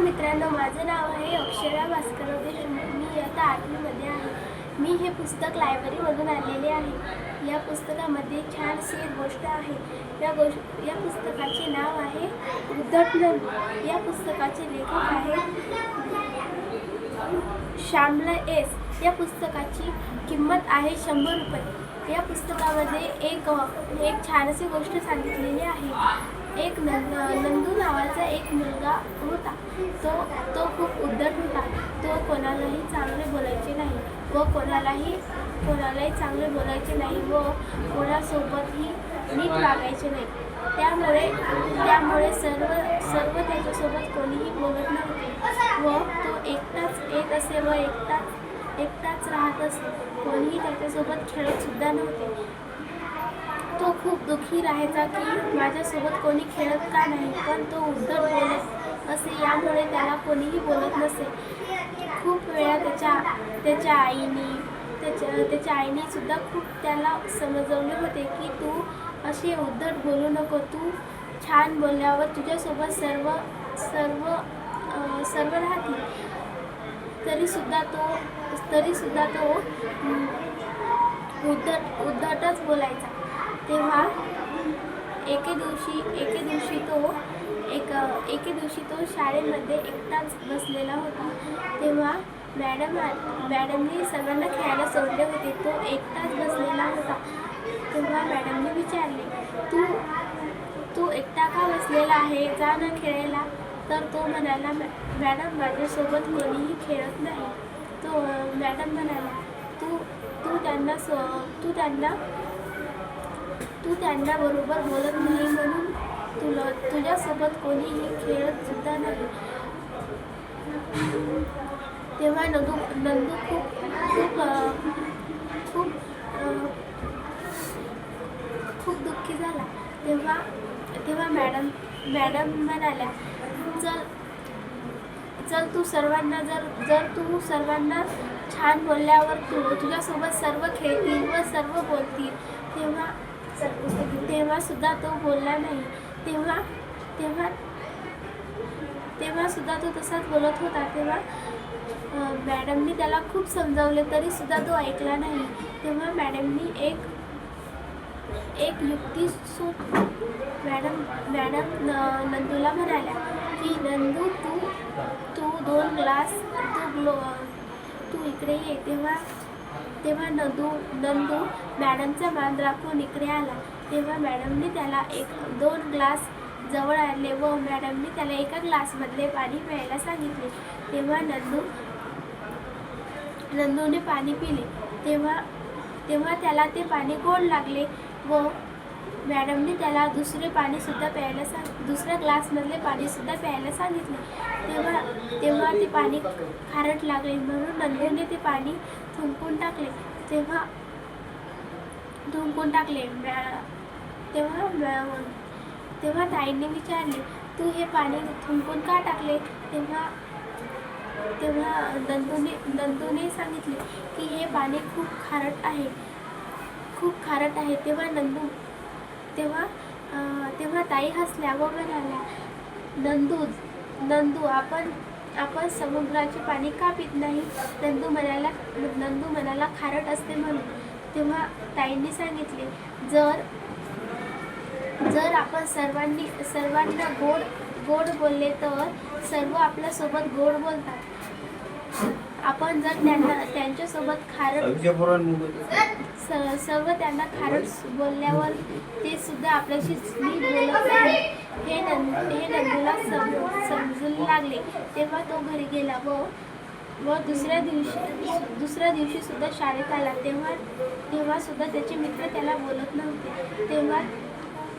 मित्रांनो माझं नाव आहे अक्षरा भास्कर मी आता आठवीमध्ये आहे. मी हे पुस्तक लायब्ररीमधून आणलेले आहे. या पुस्तकामध्ये छानशी एक गोष्ट आहे. या गोष्ट या पुस्तकाचे नाव आहे उद्धटन या पुस्तकाचे लेखक आहेत श्यामला एस. या पुस्तकाची किंमत आहे शंभर रुपये. या पुस्तकामध्ये एक एक छानशी गोष्ट सांगितलेली आहे. एक नंद नंदू नावाचा एक मुलगा तो तो खूप उद्धट होता. तो कोणालाही चांगले बोलायचे नाही व कोणालाही कोणालाही चांगले बोलायचे नाही व कोणासोबतही नीट वागायचे नाही. त्यामुळे त्यामुळे सर्व सर्व त्याच्यासोबत कोणीही बोलत नव्हते. व तो एकटाच येत असे व एकटाच एकटाच राहत असे. कोणीही त्याच्यासोबत खेळतसुद्धा नव्हते. तो खूप दुःखी राहायचा की माझ्यासोबत कोणी खेळत का नाही? पण तो उद्धट नसे असे यामुळे त्याला कोणीही बोलत नसे. खूप वेळा त्याच्या त्याच्या आईने त्याच्या त्याच्या आईने सुद्धा खूप त्याला समजवले होते की तू असे उद्धट बोलू नको. तू छान बोलल्यावर तुझ्यासोबत सर्व सर्व सर्व राहतील. तरीसुद्धा तो तरीसुद्धा तो उद्धट उद्धटच बोलायचा. तेव्हा एके दिवशी एके दिवशी तो एके दिवशी तो शाळेमध्ये एकटाच बसलेला होता. तेव्हा मॅडम मॅडमनी मॅडमने खेळायला सोडले होते. तो एकटाच बसलेला होता. तेव्हा मॅडमने विचारले तू तू एकटा का बसलेला आहे? जा ना खेळायला? तर तो म्हणाला "मॅ- मॅडम माझ्यासोबत कोणीही खेळत नाही. तो मॅडम म्हणाला तू तू त्यांना सो तू त्यांना तू त्यांना बरोबर बोलत नाही म्हणून तुझ्यासोबत कोणीही खेळत सुद्धा नाही. तेव्हा नंदू नंदू खूप खूप खूप खूप दुःखी झाला. तेव्हा तेव्हा मॅडम मॅडम म्हणाल्या चल चल तू सर्वांना जर जर तू सर्वांना छान बोलल्यावर तू तुझ्यासोबत सर्व खेळतील व सर्व बोलतील. तेव्हा तेव्हा सुद्धा तो बोलला नाही. तेव्हा तेव्हा तेव्हा सुद्धा तो तसाच बोलत होता. तेव्हा मॅडमनी त्याला खूप समजावले तरी सुद्धा तो ऐकला नाही. तेव्हा मॅडमनी एक एक युक्ती सु मॅडम मॅडम न- नंदूला म्हणाल्या की नंदू तू तू दोन ग्लास तू ग्लो तू इकडे ये. तेव्हा तेव्हा नंदू नंदू मॅडमचा मान राखून इकडे आला. तेव्हा मॅडमने त्याला एक दोन ग्लास जवळ आणले व मॅडमने त्याला एका ग्लासमधले पाणी प्यायला सांगितले. तेव्हा नंदू नंदूने पाणी पिले. तेव्हा तेव्हा त्याला ते पाणी गोड लागले व मॅडमने त्याला दुसरे पाणीसुद्धा प्यायला सांग दुसऱ्या ग्लासमधले पाणीसुद्धा प्यायला सांगितले. तेव्हा तेव्हा ते पाणी खारट लागले म्हणून नंदूने ते पाणी थुंकून टाकले. तेव्हा थुंकून टाकले. मॅ- तेव्हा मॅ- तेव्हा ताईंनी विचारले तू हे पाणी थुंकून का टाकले? तेव्हा तेव्हा दंतूने दंतूने सांगितले की हे पाणी खूप खारट आहे खूप खारट आहे. तेव्हा नंदू तेव्हा तेव्हा ताई हसल्या व म्हणाल्या नंदू नंदू आपण आपण समुद्राचे पाणी का पित नाही? नंदू म्हणाला नंदू म्हणाला खारट असते म्हणून. तेव्हा ताईंनी सांगितले जर जर आपण सर्वांनी सर्वांना गोड गोड बोलले तर सर्व आपल्यासोबत गोड बोलतात. आपण जर त्यांना त्यांच्यासोबत खारट सर्व त्यांना खारट बोलल्यावर ते सुद्धा आपल्याशी नीट बोलत नाही. हे नं हे नंदूला सम समजू लागले. तेव्हा तो घरी गेला व व दुसऱ्या दिवशी दुसऱ्या दिवशी सुद्धा शाळेत आला. तेव्हा तेव्हा सुद्धा त्याचे मित्र त्याला बोलत नव्हते. तेव्हा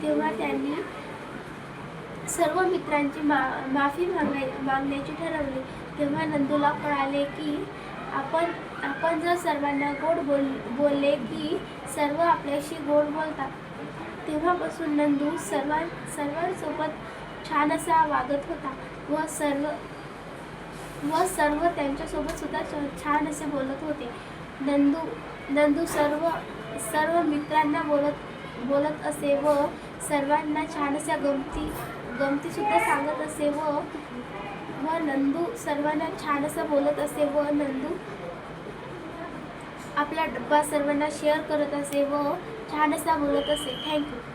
तेव्हा त्यांनी सर्व मित्रांची मा माफी मागाय मागण्याची ठरवली. तेव्हा नंदूला कळाले की आपण आपण जर सर्वांना गोड बोल बोलले की सर्व आपल्याशी गोड बोलतात. तेव्हापासून नंदू सर्वां सर्वांसोबत छान असा वागत होता व सर्व व सर्व त्यांच्यासोबत सुद्धा छान असे बोलत होते. नंदू नंदू सर्व सर्व मित्रांना बोलत बोलत असे व सर्वांना छान अशा गमती गमतीसुद्धा सांगत असे व व नंदू सर्वांना छान असं बोलत असे व नंदू आपला डब्बा सर्वांना शेअर करत असे व छान असा बोलत असे. थँक्यू